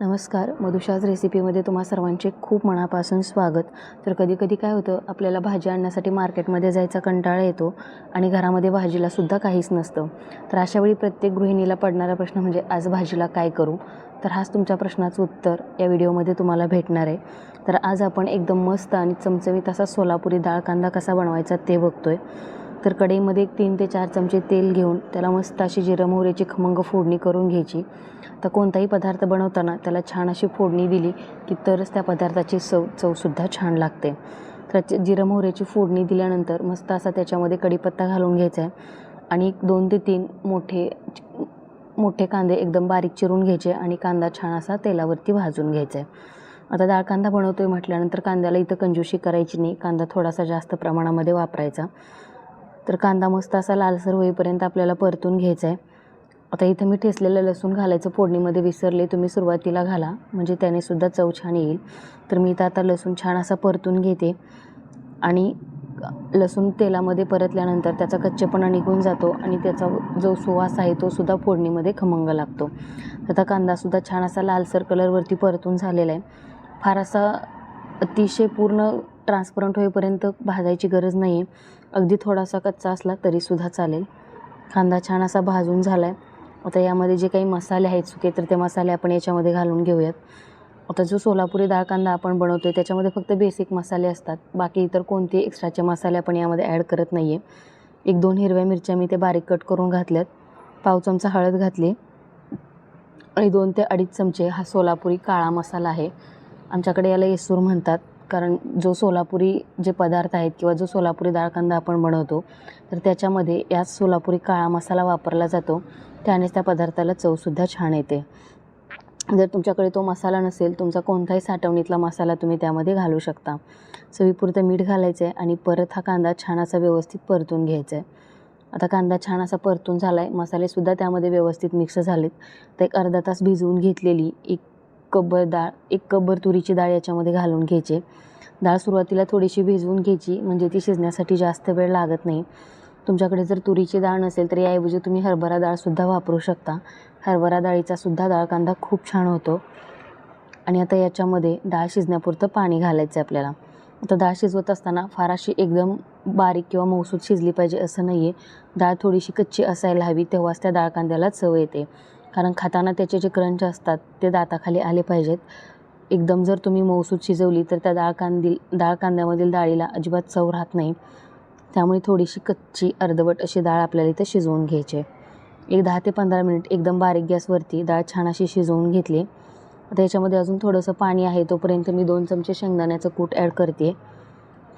नमस्कार मधुशाज रेसिपीमध्ये तुम्हा सर्वांचे खूप मनापासून स्वागत. तर कधी कधी काय होतं आपल्याला भाजी आणण्यासाठी मार्केटमध्ये जायचा कंटाळा येतो आणि घरामध्ये भाजीला सुद्धा काहीच नसतं. तर अशावेळी प्रत्येक गृहिणीला पडणारा प्रश्न म्हणजे आज भाजीला काय करू? तर हाच तुमच्या प्रश्नाचं उत्तर या व्हिडिओमध्ये तुम्हाला भेटणार आहे. तर आज आपण एकदम मस्त आणि चमचमीत असा सोलापुरी डाळ कांदा कसा बनवायचा ते बघतो आहे तर कढईमध्ये एक तीन ते चार चमचे तेल घेऊन त्याला मस्त अशी जिरं मोहरीची खमंग फोडणी करून घ्यायची. तर कोणताही पदार्थ बनवताना त्याला छान अशी फोडणी दिली की तरच त्या पदार्थाची चव चवसुद्धा छान लागते. तर जिरं मोहऱ्याची फोडणी दिल्यानंतर मस्त असा त्याच्यामध्ये कढीपत्ता घालून घ्यायचा आहे. आणि एक दोन ते तीन मोठे मोठे कांदे एकदम बारीक चिरून घ्यायचे आणि कांदा छान असा तेलावरती भाजून घ्यायचा आहे. आता डाळ कांदा बनवतो आहे म्हटल्यानंतर कांद्याला इथं कंजूशी करायची नाही. कांदा थोडासा जास्त प्रमाणामध्ये वापरायचा. तर कांदा मस्त असा लालसर होईपर्यंत आपल्याला परतून घ्यायचा आहे आता इथं मी ठेसलेलं लसूण घालायचं फोडणीमध्ये विसरले तुम्ही सुरुवातीला घाला. म्हणजे त्याने सुद्धा चव छान येईल. तर मी इथं आता लसूण छान असा परतून घेते. आणि लसूण तेलामध्ये परतल्यानंतर त्याचा कच्चेपणा निघून जातो आणि त्याचा जो सुवास आहे तो सुद्धा फोडणीमध्ये खमंग लागतो. आता कांदासुद्धा छान असा लालसर कलरवरती परतून झालेला आहे. फार असा अतिशय पूर्ण ट्रान्सपरंट होईपर्यंत भाजायची गरज नाही आहे अगदी थोडासा कच्चा असला तरीसुद्धा चालेल. कांदा छान असा भाजून झाला आहे आता यामध्ये जे काही मसाले आहेत सुके तर ते मसाले आपण याच्यामध्ये घालून घेऊयात. आता जो सोलापुरी डाळ कांदा आपण बनवतो आहे त्याच्यामध्ये फक्त बेसिक मसाले असतात. बाकी इतर कोणते एक्स्ट्राचे मसाले आपण यामध्ये ॲड करत नाही आहे एक दोन हिरव्या मिरच्या मी ते बारीक कट करून घातल्यात. पाव चमचा हळद घातली. आणि दोन ते अडीच चमचे हा सोलापुरी काळा मसाला आहे. आमच्याकडे याला येसूर म्हणतात. कारण जो सोलापुरी जे पदार्थ आहेत किंवा जो सोलापुरी डाळ कांदा आपण बनवतो तर त्याच्यामध्ये याच सोलापुरी काळा मसाला वापरला जातो. त्यानेच त्या पदार्थाला चवसुद्धा छान येते. जर तुमच्याकडे तो मसाला नसेल तुमचा कोणताही साठवणीतला मसाला तुम्ही त्यामध्ये घालू शकता. चवीपुरतं मीठ घालायचं आहे आणि परत हा कांदा छान असा व्यवस्थित परतून घ्यायचा आहे आता कांदा छान असा परतून झाला आहे मसालेसुद्धा त्यामध्ये व्यवस्थित मिक्स झालेत. तर एक अर्धा तास भिजवून घेतलेली एक कब्बर डाळ एक कब्बर तुरीची डाळ याच्यामध्ये घालून घ्यायची. डाळ सुरुवातीला थोडीशी भिजवून घ्यायची म्हणजे ती शिजण्यासाठी जास्त वेळ लागत नाही. तुमच्याकडे जर तुरीची डाळ नसेल तर याऐवजी तुम्ही हरभरा डाळसुद्धा वापरू शकता. हरभरा डाळीचा सुद्धा डाळ कांदा खूप छान होतो. आणि आता याच्यामध्ये डाळ शिजण्यापुरतं पाणी घालायचं आहे आपल्याला. आता डाळ शिजवत असताना फार अशी एकदम बारीक किंवा मौसूद शिजली पाहिजे असं नाही आहे डाळ थोडीशी कच्ची असायला हवी तेव्हाच त्या डाळ कांद्याला चव येते. कारण खाताना त्याचे जे क्रंच असतात ते दाताखाली आले पाहिजेत. एकदम जर तुम्ही मौसूद शिजवली तर त्या डाळ कांदी डाळ कांद्यामधील डाळीला अजिबात चव राहत नाही. त्यामुळे थोडीशी कच्ची अर्धवट अशी डाळ आपल्याला इथं शिजवून घ्यायची आहे. एक दहा ते पंधरा मिनिट एकदम बारीक गॅसवरती डाळ छान अशी शिजवून घेतली. आता याच्यामध्ये अजून थोडंसं पाणी आहे तोपर्यंत मी दोन चमचे शेंगदाण्याचं कूट ॲड करते.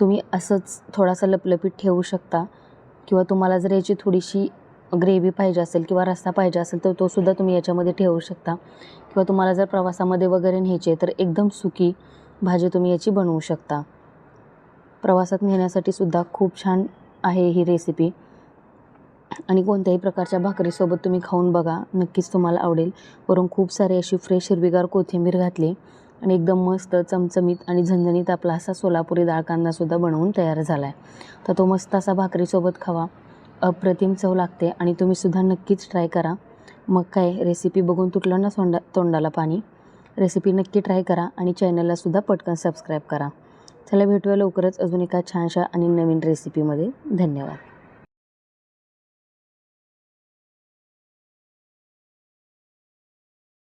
तुम्ही असंच थोडासा लपलपीत ठेवू शकता किंवा तुम्हाला जर याची थोडीशी ग्रेव्ही पाहिजे असेल किंवा रस्सा पाहिजे असेल तर तोसुद्धा तुम्ही याच्यामध्ये ठेवू शकता. किंवा तुम्हाला जर प्रवासामध्ये वगैरे न्यायचे तर एकदम सुकी भाजी तुम्ही याची बनवू शकता. प्रवासात नेण्यासाठी सुद्धा खूप छान आहे ही रेसिपी आणि कोणत्याही प्रकारच्या भाकरीसोबत तुम्ही खाऊन बघा नक्कीच तुम्हाला आवडेल. वरून खूप सारी अशी फ्रेश हिरवीगार कोथिंबीर घातली आणि एकदम मस्त चमचमीत आणि झणझणीत आपला असा सोलापुरी डाळ कांदासुद्धा बनवून तयार झाला आहे तर तो मस्त असा भाकरीसोबत खावा. अप्रतिम चव लागते आणि तुम्हीसुद्धा नक्कीच ट्राय करा. मग काय रेसिपी बघून तुटलं ना तोंडा तोंडाला पाणी? रेसिपी नक्की ट्राय करा आणि चॅनललासुद्धा पटकन सबस्क्राईब करा. चला भेटूया लवकरच अजून एका छानशा आणि नवीन रेसिपीमध्ये धन्यवाद.